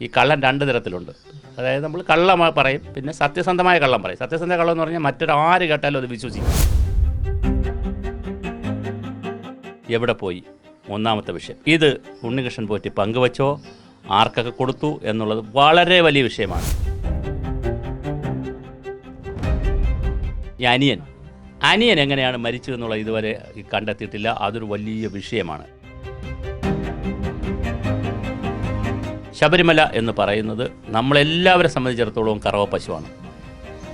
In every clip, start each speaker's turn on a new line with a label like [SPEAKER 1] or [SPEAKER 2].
[SPEAKER 1] ഈ കള്ളൻ രണ്ട് തരത്തിലുണ്ട് അതായത് നമ്മൾ കള്ളം പറയും പിന്നെ സത്യസന്ധമായ കള്ളം പറയും. സത്യസന്ധ കള്ളം എന്ന് പറഞ്ഞാൽ മറ്റൊരാര് കേട്ടാലും അത് വിശ്വസിക്കും. എവിടെ പോയി? ഒന്നാമത്തെ വിഷയം. ഇത് ഉണ്ണികൃഷ്ണൻ പോറ്റി പങ്കുവച്ചോ? ആർക്കൊക്കെ കൊടുത്തു എന്നുള്ളത് വളരെ വലിയ വിഷയമാണ്. അനിയൻ. അനിയൻ എങ്ങനെയാണ് മരിച്ചു എന്നുള്ളത് ഇതുവരെ കണ്ടെത്തിയിട്ടില്ല. അതൊരു വലിയ വിഷയമാണ്. ശബരിമല എന്ന് പറയുന്നത് നമ്മളെല്ലാവരെ സംബന്ധിച്ചിടത്തോളം കറവ പശുവാണ്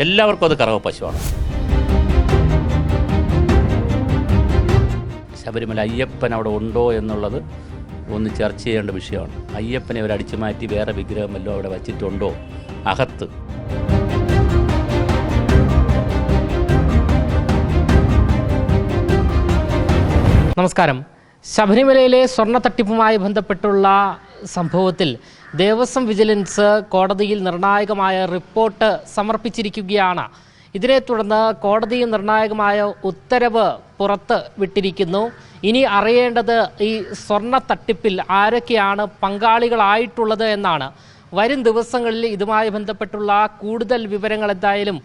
[SPEAKER 1] എല്ലാവർക്കും അത് കറവ പശുവാണ് ശബരിമല അയ്യപ്പൻ അവിടെ ഉണ്ടോ എന്നുള്ളത് ഒന്ന് ചർച്ച ചെയ്യേണ്ട വിഷയമാണ്. അയ്യപ്പനെ അവർ അടിച്ചു മാറ്റി വേറെ വിഗ്രഹം അവിടെ വച്ചിട്ടുണ്ടോ? അകത്ത്.
[SPEAKER 2] നമസ്കാരം. ശബരിമലയിലെ സ്വർണ തട്ടിപ്പുമായി ബന്ധപ്പെട്ടുള്ള സംഭവത്തിൽ ദേവസ്വം വിജിലൻസ് കോടതിയിൽ നിർണായകമായ റിപ്പോർട്ട് സമർപ്പിച്ചിരിക്കുകയാണ്. ഇതിനെ തുടർന്ന് കോടതിയിൽ നിർണായകമായ ഉത്തരവ് പുറത്ത് വിട്ടിരിക്കുന്നു. ഇനി അറിയേണ്ടത് ഈ സ്വർണ തട്ടിപ്പിൽ ആരൊക്കെയാണ് പങ്കാളികളായിട്ടുള്ളത് എന്നാണ്. വരും ദിവസങ്ങളിൽ ഇതുമായി ബന്ധപ്പെട്ടുള്ള കൂടുതൽ വിവരങ്ങൾ എന്തായാലും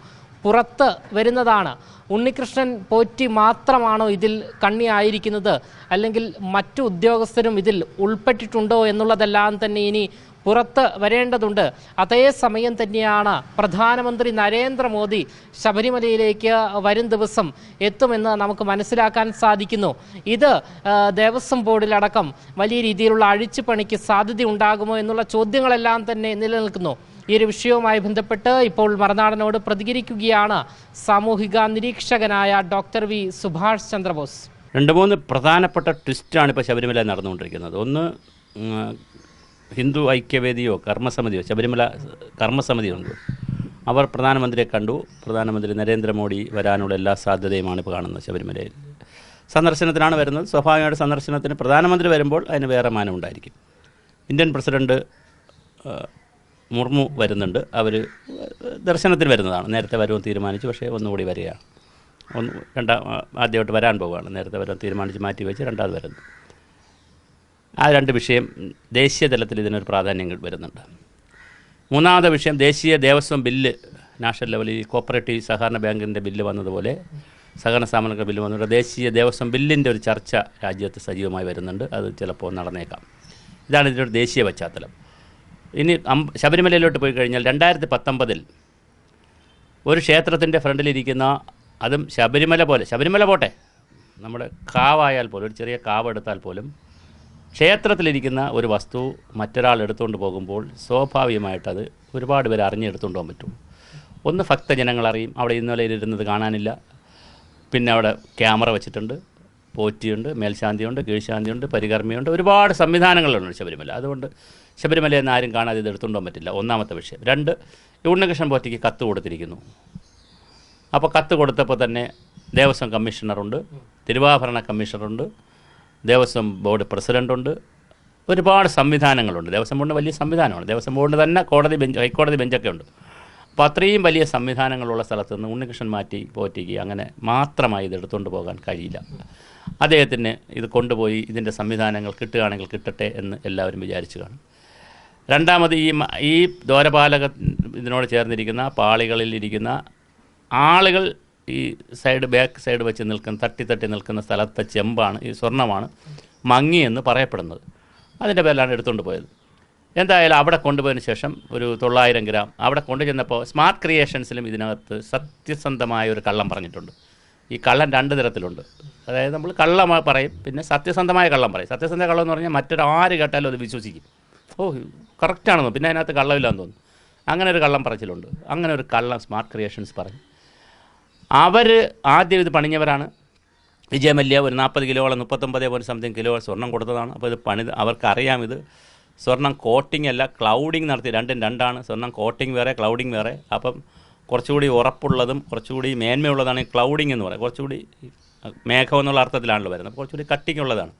[SPEAKER 2] പുറത്ത് വരുന്നതാണ്. ഉണ്ണികൃഷ്ണൻ പോറ്റി മാത്രമാണോ ഇതിൽ കണ്ണിയായിരിക്കുന്നത്? അല്ലെങ്കിൽ മറ്റു ഉദ്യോഗസ്ഥരും ഇതിൽ ഉൾപ്പെട്ടിട്ടുണ്ടോ എന്നുള്ളതെല്ലാം തന്നെ ഇനി പുറത്ത് വരേണ്ടതുണ്ട്. അതേസമയം തന്നെയാണ് പ്രധാനമന്ത്രി നരേന്ദ്രമോദി ശബരിമലയിലേക്ക് വരും ദിവസം എത്തുമെന്ന് നമുക്ക് മനസ്സിലാക്കാൻ സാധിക്കുന്നു. ഇത് ദേവസ്വം ബോർഡിലടക്കം വലിയ രീതിയിലുള്ള അഴിച്ചുപണിക്ക് സാധ്യതയുണ്ടാകുമോ എന്നുള്ള ചോദ്യങ്ങളെല്ലാം തന്നെ നിലനിൽക്കുന്നു. ഈ ഒരു വിഷയവുമായി ബന്ധപ്പെട്ട് ഇപ്പോൾ മറുനാടനോട് പ്രതികരിക്കുകയാണ് സാമൂഹിക നിരീക്ഷകനായ ഡോക്ടർ വി സുഭാഷ് ചന്ദ്രബോസ്.
[SPEAKER 1] രണ്ട് മൂന്ന് പ്രധാനപ്പെട്ട ട്വിസ്റ്റാണ് ഇപ്പോൾ ശബരിമല നടന്നുകൊണ്ടിരിക്കുന്നത്. ഒന്ന് ഹിന്ദു ഐക്യവേദിയോ കർമ്മസമിതിയോ ശബരിമല കർമ്മസമിതിയുണ്ട് അവർ പ്രധാനമന്ത്രിയെ കണ്ടു. പ്രധാനമന്ത്രി നരേന്ദ്രമോദി വരാനുള്ള എല്ലാ സാധ്യതയുമാണ് ഇപ്പോൾ കാണുന്നത് ശബരിമലയിൽ. സന്ദർശനത്തിനാണ് വരുന്നത്. സ്വാഭാവികമായിട്ട് സന്ദർശനത്തിന് പ്രധാനമന്ത്രി വരുമ്പോൾ അതിന് വേറെ മാനമുണ്ടായിരിക്കും ഇന്ത്യൻ പ്രസിഡന്റ് മുർമു വരുന്നുണ്ട്. അവർ ദർശനത്തിന് വരുന്നതാണ്. നേരത്തെ വരുമെന്ന് തീരുമാനിച്ചു പക്ഷേ ഒന്നുകൂടി വരികയാണ്. ഒന്ന് രണ്ടാം ആദ്യമായിട്ട് വരാൻ പോവുകയാണ്. നേരത്തെ വരാൻ തീരുമാനിച്ച് മാറ്റി വെച്ച് രണ്ടാമത് വരുന്നു. ആ രണ്ട് വിഷയം ദേശീയ തലത്തിൽ ഇതിനൊരു പ്രാധാന്യം വരുന്നുണ്ട്. മൂന്നാമത്തെ വിഷയം ദേശീയ ദേവസ്വം ബില്ല് നാഷണൽ ലെവലിൽ കോപ്പറേറ്റീവ് സഹകരണ ബാങ്കിന്റെ ബില്ല് വന്നതുപോലെ സഹകരണ സ്ഥാപനങ്ങളുടെ ബില്ല് വന്നിട്ട് ദേശീയ ദേവസ്വം ബില്ലിന്റെ ഒരു ചർച്ച രാജ്യത്ത് സജീവമായി വരുന്നുണ്ട്. അത് ചിലപ്പോൾ നടന്നേക്കാം. ഇതാണ് ഇതിന്റെ ദേശീയ പശ്ചാത്തലം. ഇനി ശബരിമലയിലോട്ട് പോയി കഴിഞ്ഞാൽ രണ്ടായിരത്തി പത്തൊമ്പതിൽ ഒരു ക്ഷേത്രത്തിന്റെ ഫ്രണ്ടിലിരിക്കുന്ന അതും ശബരിമല പോലെ ശബരിമല പോട്ടെ നമ്മുടെ കാവായാൽ പോലും ഒരു ചെറിയ കാവ് എടുത്താൽ പോലും ക്ഷേത്രത്തിലിരിക്കുന്ന ഒരു വസ്തു മറ്റൊരാൾ എടുത്തുകൊണ്ട് പോകുമ്പോൾ സ്വാഭാവികമായിട്ടത് ഒരുപാട് പേർ അറിഞ്ഞെടുത്തുകൊണ്ട് പോകാൻ പറ്റും. ഒന്ന് ഭക്തജനങ്ങൾ അറിയും അവിടെ ഇന്നലെ ഇരുന്നത് കാണാനില്ല. പിന്നെ അവിടെ ക്യാമറ വെച്ചിട്ടുണ്ട്. പോറ്റിയുണ്ട് മേൽശാന്തിയുണ്ട് കീഴ്ശാന്തിയുണ്ട് പരികർമ്മിയുണ്ട്. ഒരുപാട് സംവിധാനങ്ങളുണ്ട് ശബരിമല. അതുകൊണ്ട് ശബരിമല എന്ന് ആരും കാണാതെ ഇത് എടുത്തുകൊണ്ടാൻ പറ്റില്ല. ഒന്നാമത്തെ വിഷയം. രണ്ട് ഈ പോറ്റിക്ക് കത്ത് കൊടുത്തിരിക്കുന്നു. അപ്പോൾ കത്ത് കൊടുത്തപ്പോൾ തന്നെ ദേവസ്വം കമ്മീഷണറുണ്ട് തിരുവാഭരണ കമ്മീഷണറുണ്ട് ദേവസ്വം ബോർഡ് പ്രസിഡന്റുണ്ട് ഒരുപാട് സംവിധാനങ്ങളുണ്ട്. ദേവസ്വം ബോർഡിന് വലിയ സംവിധാനമാണ്. ദേവസ്വം ബോർഡിന് തന്നെ കോടതി ബെഞ്ച് ഹൈക്കോടതി ബെഞ്ചൊക്കെ ഉണ്ട്. അപ്പോൾ അത്രയും വലിയ സംവിധാനങ്ങളുള്ള സ്ഥലത്ത് നിന്ന് ഉണ്ണികൃഷ്ണൻ മാറ്റി പോറ്റിക്ക് അങ്ങനെ മാത്രമായി ഇത് എടുത്തുകൊണ്ട് പോകാൻ കഴിയില്ല. അദ്ദേഹത്തിന് ഇത് കൊണ്ടുപോയി ഇതിന്റെ സംവിധാനങ്ങൾ കിട്ടുകയാണെങ്കിൽ കിട്ടട്ടെ എന്ന് എല്ലാവരും വിചാരിച്ചു കാണും. രണ്ടാമത് ഈ ഈ ദ്വാരപാലക ഇതിനോട് ചേർന്നിരിക്കുന്ന പാളികളിൽ ഇരിക്കുന്ന ആളുകൾ ഈ സൈഡ് ബാക്ക് സൈഡ് വെച്ച് നിൽക്കുന്ന തട്ടി തട്ടി നിൽക്കുന്ന സ്ഥലത്തെ ചെമ്പാണ് ഈ സ്വർണമാണ് മങ്ങിയെന്ന് പറയപ്പെടുന്നത്. അതിന്റെ പേരിലാണ് എടുത്തുകൊണ്ട് പോയത്. എന്തായാലും അവിടെ കൊണ്ടുപോയതിന് ശേഷം ഒരു തൊള്ളായിരം ഗ്രാം അവിടെ കൊണ്ടുചെന്നപ്പോൾ സ്മാർട്ട് ക്രിയേഷൻസിലും ഇതിനകത്ത് സത്യസന്ധമായ ഒരു കള്ളം പറഞ്ഞിട്ടുണ്ട്. ഈ കള്ളൻ രണ്ട് തരത്തിലുണ്ട് അതായത് നമ്മൾ കള്ളം പറയും പിന്നെ സത്യസന്ധമായ കള്ളം പറയും. സത്യസന്ധ കള്ളം എന്ന് പറഞ്ഞാൽ മറ്റൊരാര് കേട്ടാലും അത് വിശ്വസിക്കും. ഓ കറക്റ്റാണെന്ന് പിന്നെ അതിനകത്ത് കള്ളമില്ലാന്ന് തോന്നുന്നു. അങ്ങനെ ഒരു കള്ളം പറച്ചിലുണ്ട്. അങ്ങനെ ഒരു കള്ളം സ്മാർട്ട് ക്രിയേഷൻസ് പറഞ്ഞു. അവർ ആദ്യം ഇത് പണിഞ്ഞവരാണ്. വിജയമല്യ ഒരു നാൽപ്പത് കിലോളം മുപ്പത്തൊമ്പത് പോയിന്റ് സംതിങ് കിലോ സ്വർണം കൊടുത്തതാണ്. അപ്പോൾ ഇത് പണിത് അവർക്കറിയാം ഇത്. സ്വർണം കോട്ടിംഗ് അല്ല ക്ലൗഡിങ് നടത്തി. രണ്ടും രണ്ടാണ്. സ്വർണം കോട്ടിംഗ് വേറെ ക്ലൗഡിങ് വേറെ. അപ്പം കുറച്ചുകൂടി ഉറപ്പുള്ളതും കുറച്ചുകൂടി മേന്മയുള്ളതാണ് ക്ലൗഡിംഗ് എന്ന് പറയുന്നത്. കുറച്ചുകൂടി മേഘം എന്നുള്ള അർത്ഥത്തിലാണല്ലോ വരുന്നത്. കുറച്ചുകൂടി കട്ടിങ് ഉള്ളതാണ്.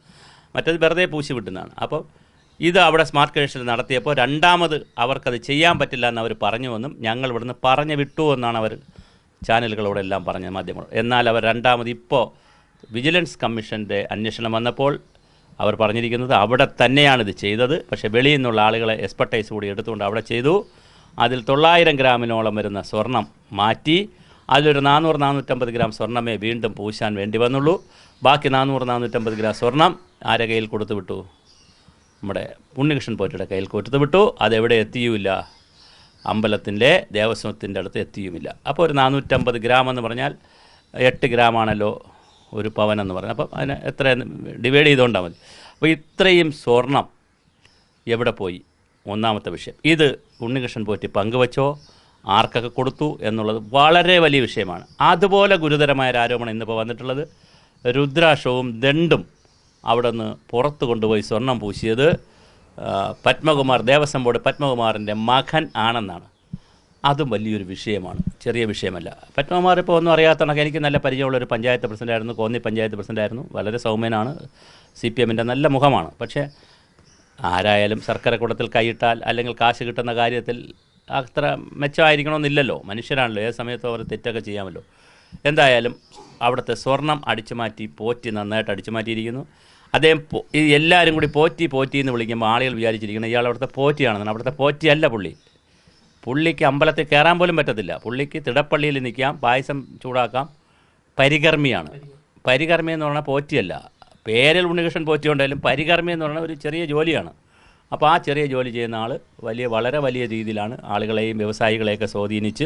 [SPEAKER 1] മറ്റേത് വെറുതെ പൂശി വിട്ടുന്നതാണ് അപ്പോൾ ഇത് അവിടെ സ്മാർട്ട് കണക്ഷൻ നടത്തിയപ്പോൾ രണ്ടാമത് അവർക്കത് ചെയ്യാൻ പറ്റില്ല എന്ന് അവർ പറഞ്ഞുവെന്നും ഞങ്ങൾ ഇവിടുന്ന് പറഞ്ഞു വിട്ടു എന്നാണ് അവർ ചാനലുകളോടെ എല്ലാം പറഞ്ഞത് മാധ്യമങ്ങൾ എന്നാൽ അവർ രണ്ടാമത് ഇപ്പോൾ വിജിലൻസ് കമ്മീഷന്റെ അന്വേഷണം വന്നപ്പോൾ അവർ പറഞ്ഞിരിക്കുന്നത് അവിടെ തന്നെയാണ് ഇത് ചെയ്തത്. പക്ഷേ വെളിയിൽ നിന്നുള്ള ആളുകളെ എക്സ്പെർട്ടൈസ് കൂടി എടുത്തുകൊണ്ട് അവിടെ ചെയ്തു. അതിൽ തൊള്ളായിരം ഗ്രാമിനോളം വരുന്ന സ്വർണം മാറ്റി. അതിലൊരു നാനൂറ് നാനൂറ്റമ്പത് ഗ്രാം സ്വർണമേ വീണ്ടും പൂശാൻ വേണ്ടി വന്നുള്ളൂ. ബാക്കി നാനൂറ് നാനൂറ്റമ്പത് ഗ്രാം സ്വർണം ആരെ കയ്യിൽ കൊടുത്തു വിട്ടു? നമ്മുടെ ഉണ്ണികൃഷ്ണൻ പോറ്റിയുടെ കയ്യിൽ കൊടുത്തു വിട്ടു. അതെവിടെ എത്തിയുമില്ല? അമ്പലത്തിന്റെ ദേവസ്വത്തിന്റെ അടുത്ത് എത്തിയുമില്ല. അപ്പോൾ ഒരു നാനൂറ്റമ്പത് ഗ്രാം എന്ന് പറഞ്ഞാൽ എട്ട് ഗ്രാമാണല്ലോ ഒരു പവൻ എന്ന് പറയുന്നത് അപ്പം അതിനെ എത്ര ഡിവൈഡ് ചെയ്തുകൊണ്ടാൽ മതി. അപ്പോൾ ഇത്രയും സ്വർണം എവിടെ പോയി? ഒന്നാമത്തെ വിഷയം. ഇത് ഉണ്ണികൃഷ്ണൻ പോറ്റി പങ്കുവച്ചോ? ആർക്കൊക്കെ കൊടുത്തു എന്നുള്ളത് വളരെ വലിയ വിഷയമാണ്. അതുപോലെ ഗുരുതരമായ ഒരു ആരോപണം ഇന്നിപ്പോൾ വന്നിട്ടുള്ളത്. രുദ്രാക്ഷവും ദണ്ടും അവിടെ നിന്ന് പുറത്ത് കൊണ്ടുപോയി സ്വർണം പൂശിയത് പത്മകുമാർ ദേവസ്വം ബോർഡ് പത്മകുമാറിന്റെ മകൻ ആണെന്നാണ്. അതും വലിയൊരു വിഷയമാണ്. ചെറിയ വിഷയമല്ല. പത്മമാരിപ്പോൾ ഒന്നും അറിയാത്ത കണക്ക് എനിക്ക് നല്ല പരിചയമുള്ള ഒരു പഞ്ചായത്ത് പ്രസിഡന്റായിരുന്നു കോന്നി പഞ്ചായത്ത് പ്രസിഡന്റായിരുന്നു വളരെ സൗമ്യനാണ്. സി പി എമ്മിന്റെ നല്ല മുഖമാണ്. പക്ഷേ ആരായാലും സർക്കാർ കൂടത്തിൽ കൈയിട്ടാൽ അല്ലെങ്കിൽ കാശ് കിട്ടുന്ന കാര്യത്തിൽ അത്ര മെച്ചമായിരിക്കണമെന്നില്ലല്ലോ. മനുഷ്യരാണല്ലോ. ഏത് സമയത്തും അവർ തെറ്റൊക്കെ ചെയ്യാമല്ലോ. എന്തായാലും അവിടുത്തെ സ്വർണം അടിച്ചു മാറ്റി പോറ്റി നന്നായിട്ട് അടിച്ചു മാറ്റിയിരിക്കുന്നു. അദ്ദേഹം എല്ലാവരും കൂടി പോറ്റി പോറ്റി എന്ന് വിളിക്കുമ്പോൾ ആളുകൾ വിചാരിച്ചിരിക്കുന്നത് ഇയാൾ അവിടുത്തെ പോറ്റിയാണെന്നാണ്. അവിടുത്തെ പോറ്റിയല്ല പുള്ളി. പുള്ളിക്ക് അമ്പലത്തിൽ കയറാൻ പോലും പറ്റത്തില്ല. പുള്ളിക്ക് തിടപ്പള്ളിയിൽ നിൽക്കാം പായസം ചൂടാക്കാം. പരികർമ്മിയാണ്. പരികർമ്മി എന്ന് പറഞ്ഞാൽ പോറ്റിയല്ല. പേരിൽ ഉണ്ണികൃഷ്ണൻ പോറ്റി ഉണ്ടായാലും പരികർമ്മി എന്ന് പറഞ്ഞാൽ ഒരു ചെറിയ ജോലിയാണ്. അപ്പോൾ ആ ചെറിയ ജോലി ചെയ്യുന്ന ആൾ വലിയ വളരെ വലിയ രീതിയിലാണ് ആളുകളെയും വ്യവസായികളെയൊക്കെ സ്വാധീനിച്ച്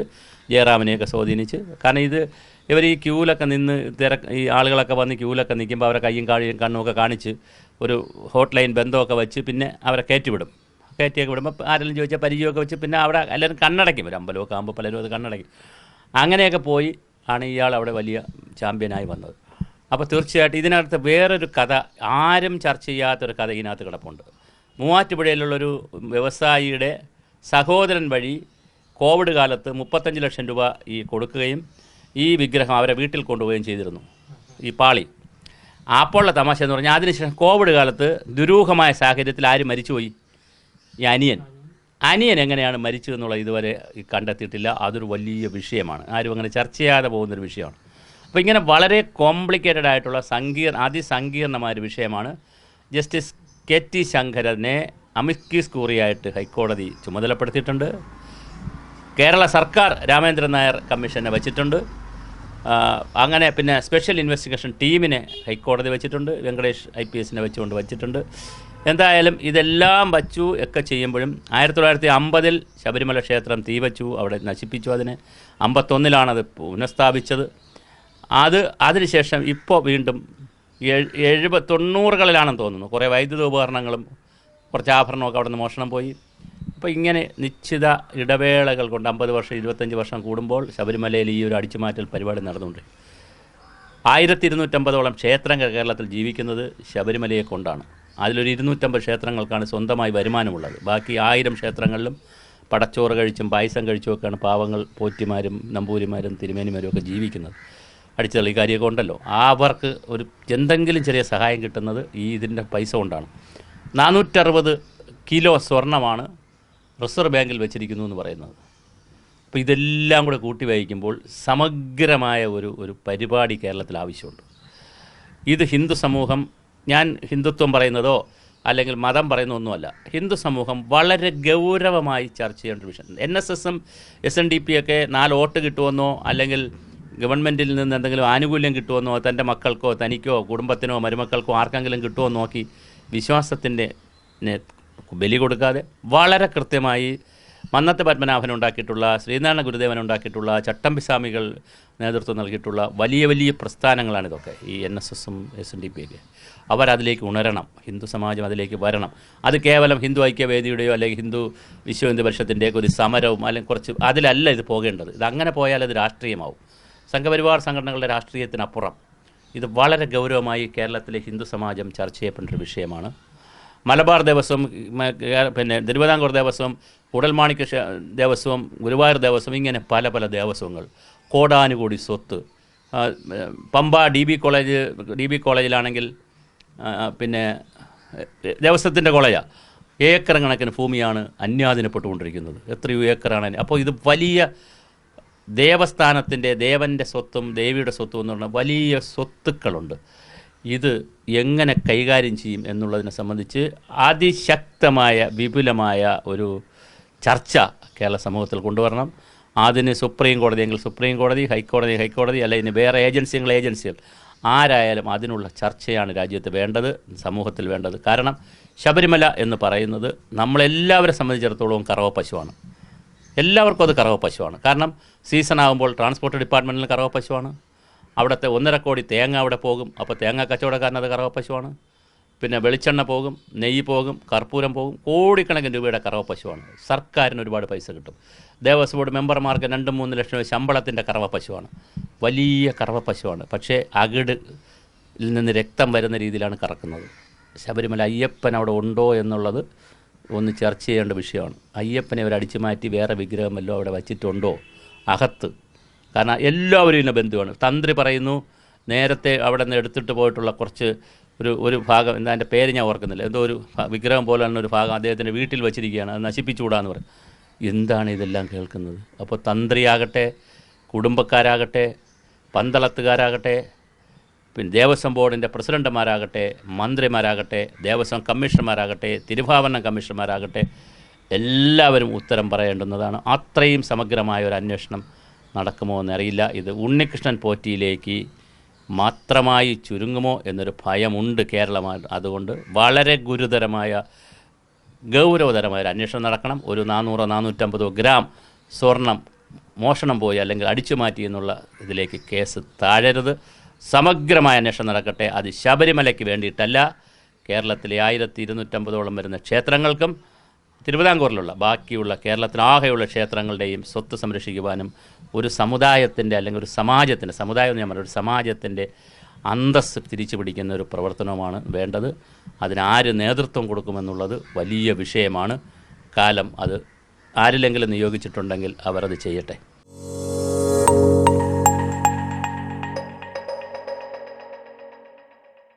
[SPEAKER 1] ജയറാമിനെയൊക്കെ സ്വാധീനിച്ച്. കാരണം ഇത് ഇവർ ഈ ക്യൂലൊക്കെ നിന്ന് തിരക്ക് ഈ ആളുകളൊക്കെ വന്ന് ക്യൂലൊക്കെ നിൽക്കുമ്പോൾ അവരെ കയ്യും കാഴിയും കണ്ണുമൊക്കെ കാണിച്ച് ഒരു ഹോട്ട്ലൈൻ ബന്ധമൊക്കെ വെച്ച് പിന്നെ അവരെ കയറ്റിവിടും. കയറ്റിയൊക്കെ വിടുമ്പോൾ ആരെങ്കിലും ചോദിച്ചാൽ പരിചയമൊക്കെ വെച്ച് പിന്നെ അവിടെ എല്ലാവരും കണ്ണടയ്ക്കും. ഒരു അമ്പലമൊക്കെ ആകുമ്പോൾ പലരും അത് കണ്ണടയ്ക്കും. അങ്ങനെയൊക്കെ പോയി ആണ് ഇയാൾ അവിടെ വലിയ ചാമ്പ്യനായി വന്നത്. അപ്പോൾ തീർച്ചയായിട്ടും ഇതിനകത്ത് വേറൊരു കഥ ആരും ചർച്ച ചെയ്യാത്തൊരു കഥ ഇതിനകത്ത് കിടപ്പുണ്ട്. മൂവാറ്റുപുഴയിലുള്ളൊരു വ്യവസായിയുടെ സഹോദരൻ വഴി കോവിഡ് കാലത്ത് മുപ്പത്തഞ്ച് ലക്ഷം രൂപ ഈ കൊടുക്കുകയും ഈ വിഗ്രഹം അവരെ വീട്ടിൽ കൊണ്ടുപോവുകയും ചെയ്തിരുന്നു. ഈ പാളി. അപ്പോഴുള്ള തമാശ എന്ന് പറഞ്ഞാൽ അതിനുശേഷം കോവിഡ് കാലത്ത് ദുരൂഹമായ സാഹചര്യത്തിൽ ആര് മരിച്ചുപോയി? ഈ അനിയൻ. അനിയൻ എങ്ങനെയാണ് മരിച്ചത് എന്നുള്ളത് ഇതുവരെ കണ്ടെത്തിയിട്ടില്ല. അതൊരു വലിയ വിഷയമാണ്. ആരും അങ്ങനെ ചർച്ച ചെയ്യാതെ പോകുന്നൊരു വിഷയമാണ്. അപ്പോൾ ഇങ്ങനെ വളരെ കോംപ്ലിക്കേറ്റഡ് ആയിട്ടുള്ള സങ്കീർണ അതിസങ്കീർണമായ ഒരു വിഷയമാണ്. ജസ്റ്റിസ് കെ ടി ശങ്കരനെ അമിക്കീസ് കൂറിയായിട്ട് ഹൈക്കോടതി ചുമതലപ്പെടുത്തിയിട്ടുണ്ട്. കേരള സർക്കാർ രാമേന്ദ്രൻ നായർ കമ്മീഷനെ വച്ചിട്ടുണ്ട്. അങ്ങനെ പിന്നെ സ്പെഷ്യൽ ഇൻവെസ്റ്റിഗേഷൻ ടീമിനെ ഹൈക്കോടതി വെച്ചിട്ടുണ്ട്. വെങ്കടേഷ് ഐ പി എസിനെ വെച്ചുകൊണ്ട് വെച്ചിട്ടുണ്ട്. എന്തായാലും ഇതെല്ലാം വച്ചു ഒക്കെ ചെയ്യുമ്പോഴും ആയിരത്തി തൊള്ളായിരത്തി അമ്പതിൽ ശബരിമല ക്ഷേത്രം തീ വച്ചു അവിടെ നശിപ്പിച്ചു അതിനെ. അമ്പത്തൊന്നിലാണത് പുനഃസ്ഥാപിച്ചത്. അത് അതിനുശേഷം ഇപ്പോൾ വീണ്ടും എഴ്- എഴുപത് തൊണ്ണൂറുകളിലാണെന്ന് തോന്നുന്നു. കുറേ വൈദ്യുത ഉപകരണങ്ങളും കുറച്ച് ആഭരണമൊക്കെ അവിടെ നിന്ന് മോഷണം പോയി. അപ്പോൾ ഇങ്ങനെ നിശ്ചിത ഇടവേളകൾ കൊണ്ട് അമ്പത് വർഷം ഇരുപത്തഞ്ച് വർഷം കൂടുമ്പോൾ ശബരിമലയിൽ ഈ ഒരു അടിച്ചുമാറ്റൽ പരിപാടി നടന്നുകൊണ്ട് ആയിരത്തി ഇരുന്നൂറ്റമ്പതോളം ക്ഷേത്രങ്ങൾ കേരളത്തിൽ ജീവിക്കുന്നത് ശബരിമലയെ കൊണ്ടാണ്. അതിലൊരു ഇരുന്നൂറ്റമ്പത് ക്ഷേത്രങ്ങൾക്കാണ് സ്വന്തമായി വരുമാനമുള്ളത്. ബാക്കി ആയിരം ക്ഷേത്രങ്ങളിലും പടച്ചോറ് കഴിച്ചും പായസം കഴിച്ചുമൊക്കെയാണ് പാവങ്ങൾ പോറ്റിമാരും നമ്പൂരിമാരും തിരുമേനിമാരും ഒക്കെ ജീവിക്കുന്നത്. അടിച്ചതള്ളി കാര്യമൊക്കെ ഉണ്ടല്ലോ. ആ അവർക്ക് ഒരു എന്തെങ്കിലും ചെറിയ സഹായം കിട്ടുന്നത് ഈ ഇതിന്റെ പൈസ കൊണ്ടാണ്. നാനൂറ്ററുപത് കിലോ സ്വർണമാണ് റിസർവ് ബാങ്കിൽ വെച്ചിരിക്കുന്നു എന്ന് പറയുന്നത്. അപ്പോൾ ഇതെല്ലാം കൂടെ കൂട്ടി വായിക്കുമ്പോൾ സമഗ്രമായ ഒരു ഒരു പരിപാടി കേരളത്തിൽ ആവശ്യമുണ്ട്. ഇത് ഹിന്ദു സമൂഹം ഞാൻ ഹിന്ദുത്വം പറയുന്നതോ അല്ലെങ്കിൽ മതം പറയുന്ന ഒന്നുമല്ല ഹിന്ദു സമൂഹം വളരെ ഗൗരവമായി ചർച്ച ചെയ്യേണ്ട വിഷയം. എൻ എസ് എസും എസ് എൻ ഡി പി ഒക്കെ നാല് വോട്ട് കിട്ടുമെന്നോ അല്ലെങ്കിൽ ഗവൺമെന്റിൽ നിന്ന് എന്തെങ്കിലും ആനുകൂല്യം കിട്ടുമെന്നോ തന്റെ മക്കൾക്കോ തനിക്കോ കുടുംബത്തിനോ മരുമക്കൾക്കോ ആർക്കെങ്കിലും കിട്ടുമോ നോക്കി വിശ്വാസത്തിന്റെ ബലി കൊടുക്കാതെ വളരെ കൃത്യമായി മന്നത്ത് പത്മനാഭൻ ഉണ്ടാക്കിയിട്ടുള്ള ശ്രീനാരായണ ഗുരുദേവൻ ഉണ്ടാക്കിയിട്ടുള്ള ചട്ടമ്പിസ്വാമികൾ നേതൃത്വം നൽകിയിട്ടുള്ള വലിയ വലിയ പ്രസ്ഥാനങ്ങളാണ് ഇതൊക്കെ. ഈ എൻ എസ് എസും എസ് എൻ ഡി പി ഒക്കെ. അവരതിലേക്ക് ഉണരണം. ഹിന്ദു സമാജം അതിലേക്ക് വരണം. അത് കേവലം ഹിന്ദു ഐക്യവേദിയുടെയോ അല്ലെങ്കിൽ ഹിന്ദു വിശ്വ ഹിന്ദു പരിഷത്തിന്റെയൊക്കെ ഒരു സമരവും അല്ലെങ്കിൽ കുറച്ച് അതിലല്ല ഇത് പോകേണ്ടത്. ഇത് അങ്ങനെ പോയാൽ അത് രാഷ്ട്രീയമാവും. സംഘപരിവാർ സംഘടനകളുടെ രാഷ്ട്രീയത്തിനപ്പുറം ഇത് വളരെ ഗൗരവമായി കേരളത്തിലെ ഹിന്ദു സമാജം ചർച്ച ചെയ്യപ്പെട്ട ഒരു വിഷയമാണ്. മലബാർ ദേവസ്വം പിന്നെ തിരുവിതാംകൂർ ദേവസ്വം ഉടൽമാണിക്ക ദേവസ്വം ഗുരുവായൂർ ദേവസ്വം ഇങ്ങനെ പല പല ദേവസ്വങ്ങൾ. കോടാനുകൂടി സ്വത്ത്. Pamba D B college D B കോളേജിലാണെങ്കിൽ പിന്നെ ദേവസ്വത്തിന്റെ കോളേജാണ് ഏക്കർ കണക്കിന് ഭൂമിയാണ് അന്യാധീനപ്പെട്ടുകൊണ്ടിരിക്കുന്നത്. എത്രയോ ഏക്കറാണ് അപ്പോൾ ഇത് വലിയ ദേവസ്ഥാനത്തിന്റെ ദേവന്റെ സ്വത്തും ദേവിയുടെ സ്വത്തും എന്ന് പറഞ്ഞാൽ വലിയ സ്വത്തുക്കളുണ്ട്. ഇത് എങ്ങനെ കൈകാര്യം ചെയ്യും എന്നുള്ളതിനെ സംബന്ധിച്ച് അതിശക്തമായ വിപുലമായ ഒരു ചർച്ച കേരള സമൂഹത്തിൽ കൊണ്ടുവരണം. അതിന് സുപ്രീം കോടതി എങ്കിൽ സുപ്രീം കോടതി ഹൈക്കോടതി ഹൈക്കോടതി അല്ല ഇനി വേറെ ഏജൻസികൾ ഏജൻസികൾ. ആരായാലും അതിനുള്ള ചർച്ചയാണ് രാജ്യത്ത് വേണ്ടത് സമൂഹത്തിൽ വേണ്ടത്. കാരണം ശബരിമല എന്ന് പറയുന്നത് നമ്മളെല്ലാവരെ സംബന്ധിച്ചിടത്തോളം കറവ പശുവാണ് എല്ലാവർക്കും അത് കറവ പശുവാണ് കാരണം സീസൺ ആകുമ്പോൾ ട്രാൻസ്പോർട്ട് ഡിപ്പാർട്ട്മെന്റിൽ കറവ പശുവാണ് അവിടുത്തെ ഒന്നര കോടി തേങ്ങ അവിടെ പോകും. അപ്പോൾ തേങ്ങ കച്ചവടക്കാരൻ അത് കറവ പശുവാണ് പിന്നെ വെളിച്ചെണ്ണ പോകും നെയ്യ് പോകും കർപ്പൂരം പോകും കോടിക്കണക്കിന് രൂപയുടെ കറവപ്പശുവാണ്. സർക്കാരിന് ഒരുപാട് പൈസ കിട്ടും. ദേവസ്വം ബോർഡ് മെമ്പർമാർക്ക് രണ്ട് മൂന്ന് ലക്ഷം രൂപ ശമ്പളത്തിന്റെ കറവപ്പശുവാണ്. വലിയ കറവപ്പശുവാണ്. പക്ഷേ അകിടിൽ നിന്ന് രക്തം വരുന്ന രീതിയിലാണ് കറക്കുന്നത്. ശബരിമല അയ്യപ്പൻ അവിടെ ഉണ്ടോ എന്നുള്ളത് ഒന്ന് ചർച്ച ചെയ്യേണ്ട വിഷയമാണ്. അയ്യപ്പനെ അവർ അടിച്ചു മാറ്റി വേറെ വിഗ്രഹം വല്ലതും അവിടെ വച്ചിട്ടുണ്ടോ? അകത്ത് കാരണം എല്ലാവരും ഇതിന്റെ ബന്ധുവാണ്. തന്ത്രി പറയുന്നു നേരത്തെ അവിടെ നിന്ന് എടുത്തിട്ട് പോയിട്ടുള്ള കുറച്ച് ഒരു ഒരു ഭാഗം എന്താ എന്റെ പേര് ഞാൻ ഓർക്കുന്നില്ല. എന്തോ ഒരു വിഗ്രഹം പോലെ തന്നെ ഒരു ഭാഗം അദ്ദേഹത്തിന്റെ വീട്ടിൽ വെച്ചിരിക്കുകയാണ്. അത് നശിപ്പിച്ചുകൂടാന്ന് പറയും. എന്താണ് ഇതെല്ലാം കേൾക്കുന്നത്? അപ്പോൾ തന്ത്രിയാകട്ടെ കുടുംബക്കാരാകട്ടെ പന്തളത്തുകാരാകട്ടെ പിന്നെ ദേവസ്വം ബോർഡിന്റെ പ്രസിഡന്റുമാരാകട്ടെ മന്ത്രിമാരാകട്ടെ ദേവസ്വം കമ്മീഷണർമാരാകട്ടെ തിരുഭാവന കമ്മീഷണർമാരാകട്ടെ എല്ലാവരും ഉത്തരം പറയേണ്ടുന്നതാണ്. അത്രയും സമഗ്രമായ ഒരു അന്വേഷണം നടക്കുമോ എന്നറിയില്ല. ഇത് ഉണ്ണികൃഷ്ണൻ പോറ്റിയിലേക്ക് മാത്രമായി ചുരുങ്ങുമോ എന്നൊരു ഭയമുണ്ട് കേരളമായ അതുകൊണ്ട് വളരെ ഗുരുതരമായ ഗൗരവതരമായ ഒരു അന്വേഷണം നടക്കണം. ഒരു നാനൂറോ നാനൂറ്റമ്പതോ ഗ്രാം സ്വർണം മോഷണം പോയി അല്ലെങ്കിൽ അടിച്ചു മാറ്റി എന്നുള്ള ഇതിലേക്ക് കേസ് താഴരുത്. സമഗ്രമായ അന്വേഷണം നടക്കട്ടെ. അത് ശബരിമലയ്ക്ക് വേണ്ടിയിട്ടല്ല. കേരളത്തിലെ ആയിരത്തി ഇരുന്നൂറ്റമ്പതോളം വരുന്ന ക്ഷേത്രങ്ങൾക്കും തിരുവിതാംകൂറിലുള്ള ബാക്കിയുള്ള കേരളത്തിലാകെയുള്ള ക്ഷേത്രങ്ങളുടെയും സ്വത്ത് സംരക്ഷിക്കുവാനും ഒരു സമുദായത്തിന്റെ അല്ലെങ്കിൽ ഒരു സമാജത്തിന്റെ സമുദായം ഞാൻ പറയുന്നത് ഒരു സമാജത്തിന്റെ അന്തസ് തിരിച്ചു പിടിക്കുന്ന ഒരു പ്രവർത്തനമാണ് വേണ്ടത്. അതിനാര് നേതൃത്വം കൊടുക്കുമെന്നുള്ളത് വലിയ വിഷയമാണ്. കാലം അത് ആരിലെങ്കിലും നിയോഗിച്ചിട്ടുണ്ടെങ്കിൽ അവർ അത് ചെയ്യട്ടെ.